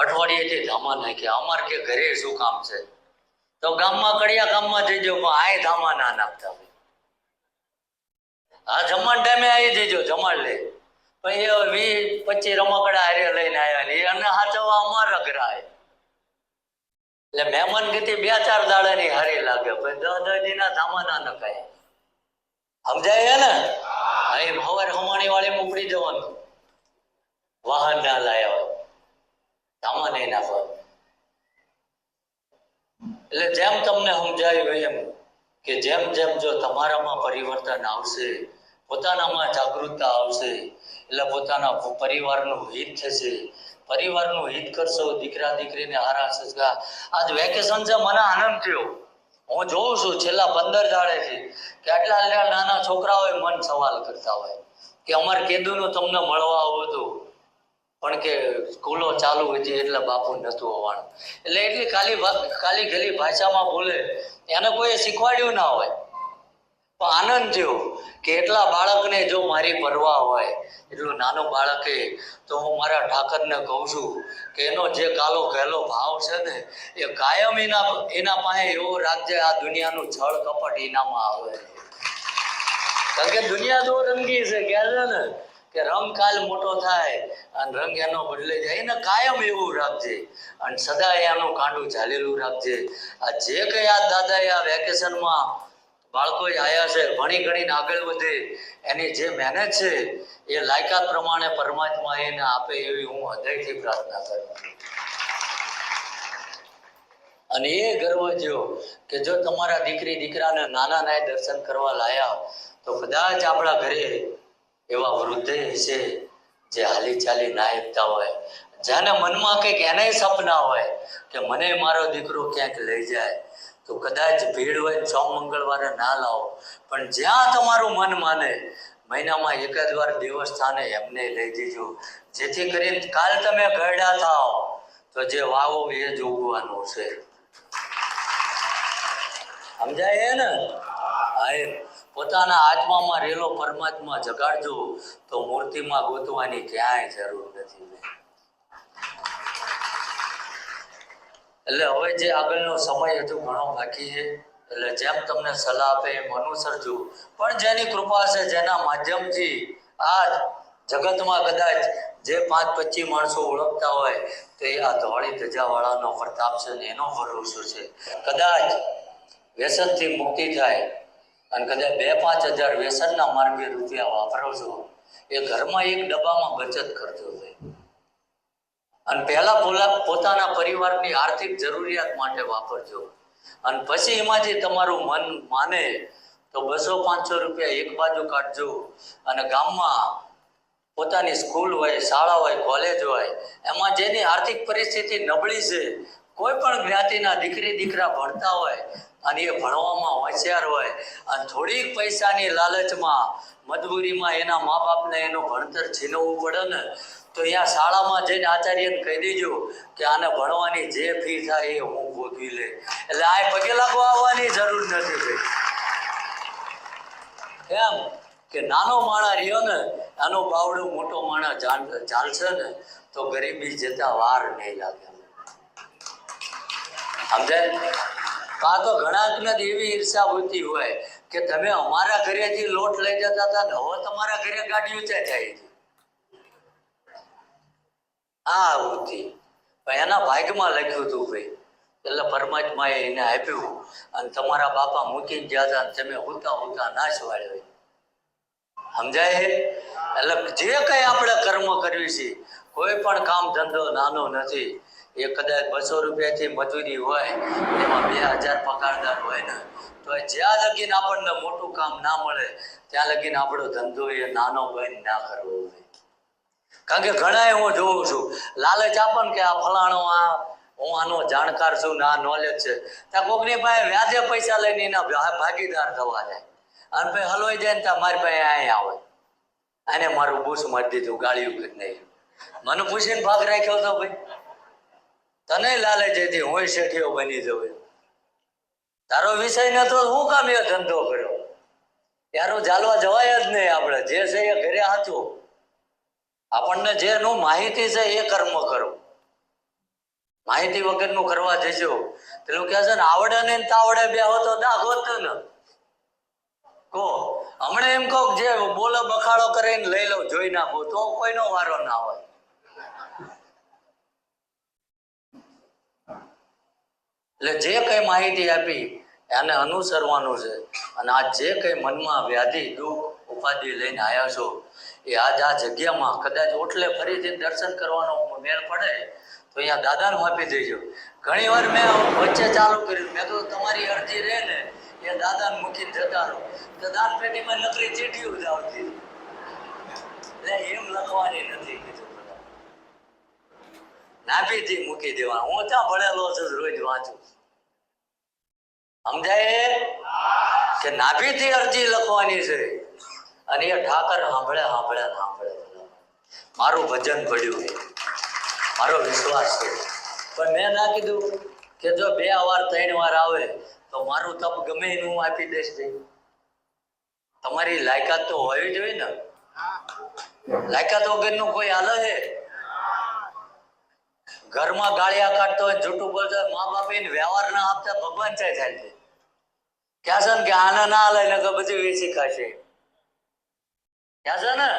અઠવાડિયેથી ધામા નાખ્યા અમારે કે ઘરે શું કામ છે? તો ગામમાં કડિયા ગામમાં જઈજો પણ આય ધામા ના નાખતા હા જમવાના ટાઈમે આવી જઈજો જમાડ લે. પણ એ વી પચીસ રમકડા હારે લઈને આવ્યા ને એને હાચવવા અમારા અઘરા એટલે મહેમાન ગતિ બે ચાર દાડાની હારી લાગે પણ દસ ના ધામા ના નખાય. સમજાય ને? હા. એ હવારે હમાણી વાળી ઉપડી જવાનું. વાહન ના લાયા ધામા નહીં નાખવા એટલે જેમ તમને સમજાયું એમ કે જેમ જેમ જો તમારામાં પરિવર્તન આવશે, પોતાનામાં જાગૃતતા આવશે, એટલે પોતાના પરિવારનું હિત થશે. પરિવારનું હિત કરશો, દીકરા દીકરીને હારા સસગા આજ વેકેશન છે, મને આનંદ થયો. હું જોઉં છું, છેલ્લા પંદર દાડેથી કે આટલા આટલા નાના છોકરાઓ મન સવાલ કરતા હોય કે અમારે કેદુનું તમને મળવા આવું હતું પણ કે સ્કૂલો ચાલુ હતી એટલે બાપુ નતું હોવાનું. એટલે એટલી ભા- ખાલી ગલી ભાષામાં બોલે, એને કોઈ શીખવાડ્યું ના હોય. પણ આનંદ થયો કે એટલા બાળકને જો મારી પરવા હોય, એટલું નાનું બાળકે, તો હું મારા ઠાકરને કહું છું કે એનો જે કાલો કહેલો ભાવ છે ને, એ કાયમ એના એના પાસે એવો રાજ્ય આ દુનિયાનું છળ કપટ એનામાં આવે. કારણ કે દુનિયા તો રંગી છે ક્યારે ને? કે રંગ કાલ મોટો થાય અને રંગ એનો બદલાઈ જાય, એને કાયમ એવું રાખજે. અને સદાય એનું કાંડું ચાલેલું રાખજે. આ જે કઈ આ દાદાએ આ વેકેશનમાં બાળકો આવ્યા છે, ભણી ગણીને આગળ વધે, એની જે મહેનત છે, એ લાયકાત પ્રમાણે પરમાત્મા એને આપે એવી હું હૃદયથી પ્રાર્થના કરું અને એ ગર્વ જો કે જો તમારા દીકરી દીકરાને નાના નાય દર્શન કરવા લાયા, તો કદાચ આપણા ઘરે એવા વૃદ્ધે છે જે હાલી ચાલી ના એકતા હોય. જેના મનમાં કંઈક એનાય સપના હોય કે મને મારો દીકરો ક્યાંક લઈ જાય. તો કદાચ ભીડ હોય છ મંગળવારે ના લાવો. પણ જ્યાં તમારું મન માને, મહિનામાં એકાદ વાર દેવસ્થાને એમને લઈ જજો. જેથી કરીને કાલ તમે ઘરડા થાઓ. તો જે વાવો એ જ ઉગવાનું છે. સમજાય ને? હા પોતાના આત્મામાં રહેલો પરમાત્મા જગાડજો તો મૂર્તિમાં ગોતવાની ક્યાંય જરૂર નથી એટલે હવે જે આગળનો સમય હજુ ઘણો બાકી છે. એટલે જેમ તમને સલાહ આપે એમ અનુસરજો. પણ જેની કૃપા છે જેના માધ્યમથી આ જગતમાં કદાચ જે પાંચ પચીસ માણસો ઓળખતા હોય તો આ ધોળી ધજાવાળાનો પ્રતાપ છે ને એનો ભરોસો છે. કદાચ વ્યસનથી મુક્તિ થાય અને કદાચ બે પાંચ હજાર વ્યસનના માર્ગે રૂપિયા વાપરો છો એ ઘરમાં એક ડબ્બામાં બચત કરજો અને પહેલા પોતાના પરિવારની આર્થિક જરૂરિયાત માટે વાપરજો. અને પછી એમાંથી તમારું મન માને, તો બસો પાંચસો રૂપિયા એક બાજુ કાઢજો. અને ગામમાં પોતાની સ્કૂલ હોય, શાળા હોય, કોલેજ હોય, એમાં જેની આર્થિક પરિસ્થિતિ નબળી છે, કોઈ પણ જ્ઞાતિના દીકરી દીકરા ભણતા હોય અને એ ભણવામાં હોશિયાર હોય અને થોડીક પૈસાની લાલચમાં મજબૂરીમાં એના મા બાપને એનું ભણતર છીનવવું પડે ને, તો અહીંયા શાળામાં જઈને આચાર્યને કહી દેજો કે આને ભણવાની જે ફી થાય એ હું ગોતવી લે. એટલે આ પગે લાગવા આવવાની જરૂર નથી ભાઈ. કેમ કે નાનો માણા રહ્યો ને આનો બાવડો મોટો માણા ચાલશે ને, તો ગરીબી જતા વાર નહીં લાગે. સમજાય? આ તો ઘણા એવી ઈર્ષા હોતી હોય કે તમે અમારા ઘરેથી લોટ લઈ જતા હતા ને હવે તમારા ઘરે ગાડી ત્યાં જાય છે. આ વૃત્તિ એના ભાગમાં લખ્યું હતું ભાઈ. એટલે પરમાત્માએ એને આપ્યું અને તમારા બાપા મૂકીને ગયા હતા તમે હોતા હોતા નાશ વાળ્યો સમજાય એટલે જે કંઈ આપણે કર્મ કરવી છે, કોઈ પણ કામ ધંધો નાનો નથી. એ કદાચ બસો રૂપિયાથી મજૂરી હોય, એમાં બે હજાર પગારદાર હોય ને, તો જ્યાં લગીને આપણને મોટું કામ ના મળે, ત્યાં લગીને આપણો ધંધો એ નાનો બંધ ના કરવો જોઈએ કારણ કે ઘણા હું જોઉં છું, લાલચ આપે કે આ ફલાણો આ, હું આનો જાણકાર છું ને આ નોલેજ છે. ત્યાં કોકની પાસે વ્યાજે પૈસા લઈને એના ભાગીદાર થવા જાય. અને પછી હલવાઈ જાય ને ત્યાં મારી પાસે અહીંયા આવે. અને મારું બૂસ મારી દીધું, ગાળિયું કરી નહીં. મને પૂછીને ભાગ રાખ્યો હતો ભાઈ. તને લાલે જેથી હું શેઠિયો બની જવું તારો વિષય નતો, હું કામ એ ધંધો કર્યો? ત્યારો ચાલવા જવાય જ નહીં આપણે, જે છે એ ઘરે હાચું આપણને જેનું માહિતી છે એ કર્મ કરો. માહિતી વગરનું કરવા જશો. પેલું કહે છે ને, આવડે ને ને તાવડે બે તો દા ગોતો ને. કો હમણાં એમ કહો જે બોલો બખાડો કરીને લઈ લઉં, જોઈ નાખો, તો કોઈનો વારો ના હોય. એટલે જે કઈ માહિતી આપી, એને અનુસરવાનું છે. અને આ જે કઈ મનમાં વ્યાધિ, દુઃખ, ઉપાધિ લઈને આવ્યા છો, એ આજ આ જગ્યામાં કદાચ ઓટલે ફરીથી દર્શન કરવાનો મેળ પડે, તો અહીંયા દાદાને આપી દેજો. ઘણી વાર મેં વચ્ચે ચાલુ કર્યું. મેં તો તમારી અરજી રહે ને એ દાદાને મૂકીને જતા રહો. તો દાન પેટીમાં નકરી ચીઠી જ એટલે એમ લખવાની નથી કીધું. નાભીથી મૂકી દેવા હું ત્યાં ભણેલો છું, રોજ વાંચું સમજાય? કે નાભીથી અરજી લખવાની છે. અને એ ઠાકર સાંભળે સાંભળે સાંભળે મારું ભજન પડ્યું મારો વિશ્વાસ છે. પણ મેં ના કીધું કે જો બે વાર, ત્રણ વાર આવે, તો મારું તપ ગમે એનું હું આપી દઈશ તમારી લાયકાત તો હોવી જોઈએ ને. લાયકાત વગરનું કોઈ હાલ છે ઘરમાં ગાળિયા કાઢતો હોય, જૂઠું બોલતો હોય મા બાપ એને વ્યવહાર ના આપતા ભગવાન ચાય થાય છે ક્યાં છે ને કે આને ના લઈને કે બધું વેચી ખાશે. ક્યાં છે ને?